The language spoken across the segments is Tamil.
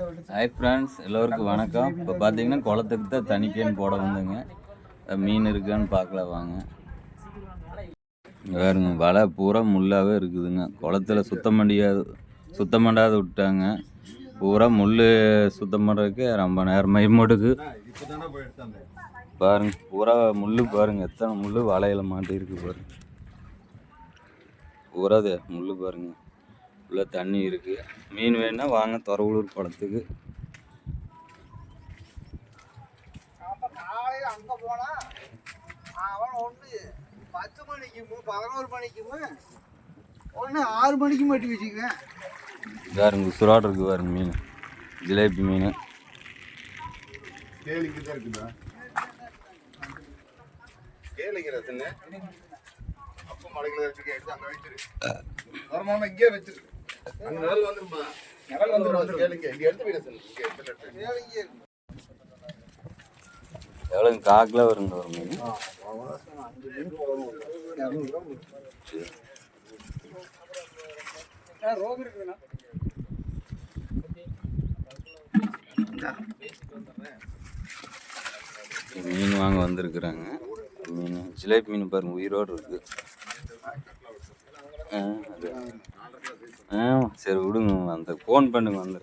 ஹாய் ஃப்ரெண்ட்ஸ் எல்லோருக்கும் வணக்கம். இப்போ பார்த்தீங்கன்னா குளத்துக்கு தான் தனி போட வந்தேங்க. மீன் இருக்கான்னு பார்க்கல வாங்க. வேறுங்க பாருங்க வலை பூரா முள்ளாகவே இருக்குதுங்க. குளத்துல சுத்தம் பண்ணியாது சுத்தம் பண்ணாத விட்டாங்க. பூரா முள் சுத்தம் பண்ணுறதுக்கு ரொம்ப நேரம் மைமோடுக்கு பாருங்க பூரா முள் பாருங்க எத்தனை முள் வலையில் மாட்டிருக்கு பாருங்க. பூரா முள் பாருங்க. உள்ள தண்ணி இருக்கு. மீன் வேணும்னா வாங்க அப்ப காலையில அங்க போனா அவன் ஒண்ணு பத்து மணிக்கும் பதினோரு மணிக்கும் ஒன்று ஆறு மணிக்கு மட்டும் வச்சுக்குவேன். பாருங்க உசுராடு இருக்கு பாருங்க மீன். ஜிலேபி மீன். கேளிங்க தான் இருக்குதா? கேளிங்க ரசன்னு அப்போ மலைகளை எடுத்து அங்கே வச்சிரு வரமாம இங்கே வச்சிரு. அங்க நிழல் வந்துருமா நிழல் வந்துரும் கேளுங்க. இங்க எடுத்து. எவ்வளோ காக்கில் வருங்க ஒரு மீன்? மீன் வாங்க வந்திருக்குறாங்க. மீன் ஜிலேபி மீன் பாருங்க உயிரோடு இருக்கு. ஆ, அது. ஆ சரி விடுங்க அந்த ஃபோன் பண்ணுங்க வந்து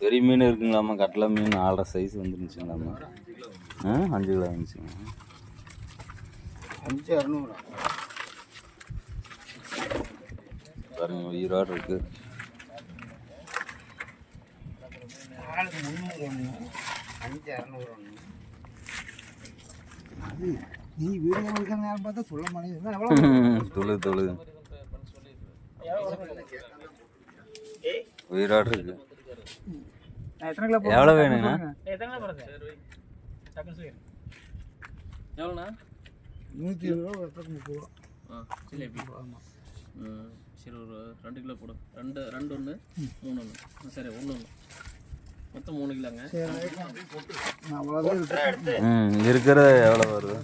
பெரிய மீன் இருக்குங்களாம்மா கட்லா மீன் ஆறரை சைஸ் வந்துருந்துச்சுங்களாம்மா. ஆ அஞ்சு கிலோ வந்துச்சுங்க. அஞ்சு இரநூறு பாருங்க உயிரோடு இருக்கு. ஆளுக்கு முந்நூறு ஒன்று அஞ்சு இரநூறு ஒன்று அது நீ வீடியோ எடுக்கிற நேரம் பார்த்தா சொல்ல மாட்டேங்குது. எவ்வளோ துளு துளு உயிரோடு இருக்கு. எத்தனை கிலோ எவ்வளோ வேணுங்கண்ணா எவ்வளோண்ணா நூற்றி இருபது ரூபா முப்பது ரூபா. ஜிலேபி ம் சரி ஒரு ரெண்டு கிலோ போடு. ரெண்டு ரெண்டு ஒன்று மூணு ஒன்று சரி ஒன்று ஒன்று மொத்தம் மூணு கிலோங்க. சரி நான் அவ்வளோதான் விட்டுட்டேன். ம் இருக்கிற எவ்வளோ வருது?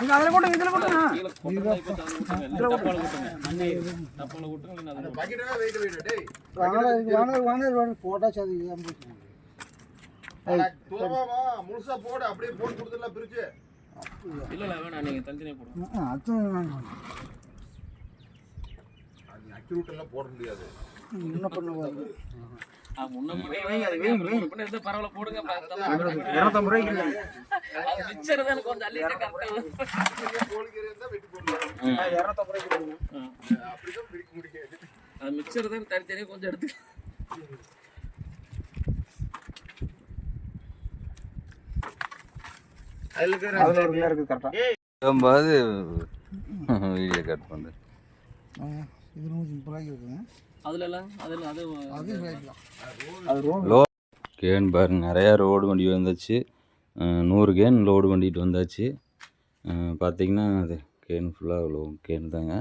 அங்கே அதில் போட்டு இதில் டப்பாவில் விட்டுருங்க டப்பாவில் விட்டுருங்க இல்லை அதில் பக்கெட்டாக வெயிட் வெயிட் டேய் வாங்க வாங்க வாங்க அது ஏன் போச்சு. துளவாமா முழுசா போடு அப்படியே போட்டு கொடுத்துடலாம் பிரிச்சு. இல்லை இல்லை வேணாம் நீங்கள் தனித்தனியாக போடுங்க. வேணாம். அது அக்யூரேட் எல்லாம் போட முடியாது. என்ன பண்ணுவாங்க பண்ணி பண்ணி மிச்சர் தான் தனித்தனியாக கொஞ்சம் எடுத்து அதில் போது வீடியோ கட் பண்ணுறேன் இது நூற்றி முப்பது ரூபாய்க்கு இருக்குங்க அதில் அது அது லோ கேன் பாருங்க நிறையா ரோடு வண்டி வந்துச்சு. நூறு கேன் லோடு வண்டிட்டு வந்தாச்சு. பார்த்தீங்கன்னா அது கேன் ஃபுல்லாக அவ்வளோ கேன் தாங்க.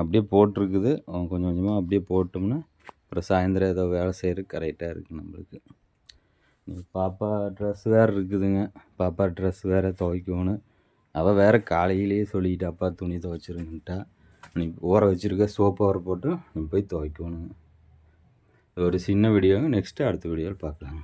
அப்படியே போட்டிருக்குது. கொஞ்சம் கொஞ்சமாக அப்படியே போட்டோம்னா அப்புறம் சாயந்தரம் ஏதோ வேலை செய்கிறதுக்கு கரெக்டாக இருக்குது நம்மளுக்கு. பாப்பா ட்ரெஸ் வேறு இருக்குதுங்க. பாப்பா ட்ரெஸ் வேறு துவைக்கணும். அவள் வேறு காலையிலேயே சொல்லிக்கிட்டு அப்பா துணி துவைச்சிருங்கன்ட்டா. நீ ஊற வச்சுருக்க சோப்பாக போட்டு நீ போய் துவைக்கணுங்க. ஒரு சின்ன வீடியோ நெக்ஸ்ட்டு அடுத்த வீடியோவில் பார்க்கலாம்.